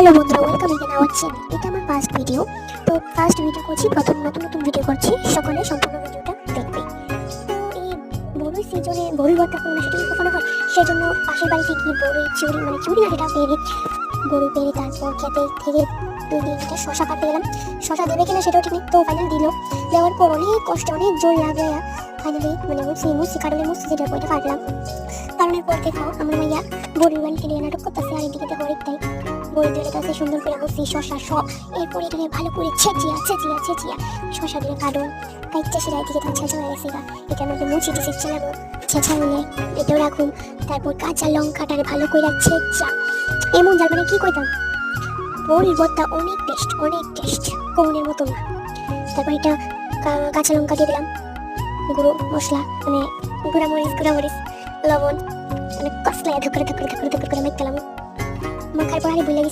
Hello বন্ধুরা welcome again hour channel এটা আমার ফার্স্ট ভিডিও তো ফার্স্ট ভিডিও করছি, প্রথম নতুন নতুন ভিডিও করছি। সকলে সম্পূর্ণ ভিডিওটা দেখবে। এই বড়ই সিজনে বড়ই ভর্তা কোনো সেটা কখনো হয়? সেজন্য পাশের বাড়িতে গিয়ে বড়ই চুরি মানে চুরি না যেটা পেরে, গরু পেরে তারপর খেতে থেকে দুই তিনটা শশা কাটতে গেলাম। শশা দেবে কিনা সেটাও ঠিক নেই। তো ফাইনাল দিল। দেওয়ার পর অনেক কষ্ট, অনেক জোর লাগে। ফাইনালি মানে মুসি মুসি কাটলে মুসি যেটা ওইটা কাটলাম কারণের পর দেখাও আমরা মাইয়া বড়ি কিনে নাটক করতেছে আর এদিকে দেখো অনেকটাই বড়ি ধরে তাছে সুন্দর করে মুসি, শশা সব এরপর এটাকে ভালো করে ছেঁচিয়া ছেঁচিয়া ছেঁচিয়া শশা দিয়ে কাটুন কাইটটা সেটা এদিকে তো ছেঁচা হয়ে গেছে এটার মধ্যে মুচি টিচি চালাবো ছেঁচা হলে এটাও রাখুন। তারপর কাঁচা লঙ্কাটারে ভালো করে ছেঁচা। এমন যার মানে কি কইতাম? বড়ির ভর্তা অনেক টেস্ট অনেক টেস্ট কমনের মতো না। তারপর এটা কাঁচা লঙ্কা দিয়ে দিলাম। গুঁড়ো মশলা মানে গুঁড়া মরিচ গুঁড়া মরিচ লবণ মানে কষলায় ধুকরে ধুকরে ধুকরে ধুকরে করে মেখলাম মাখার পর বলে গেছি।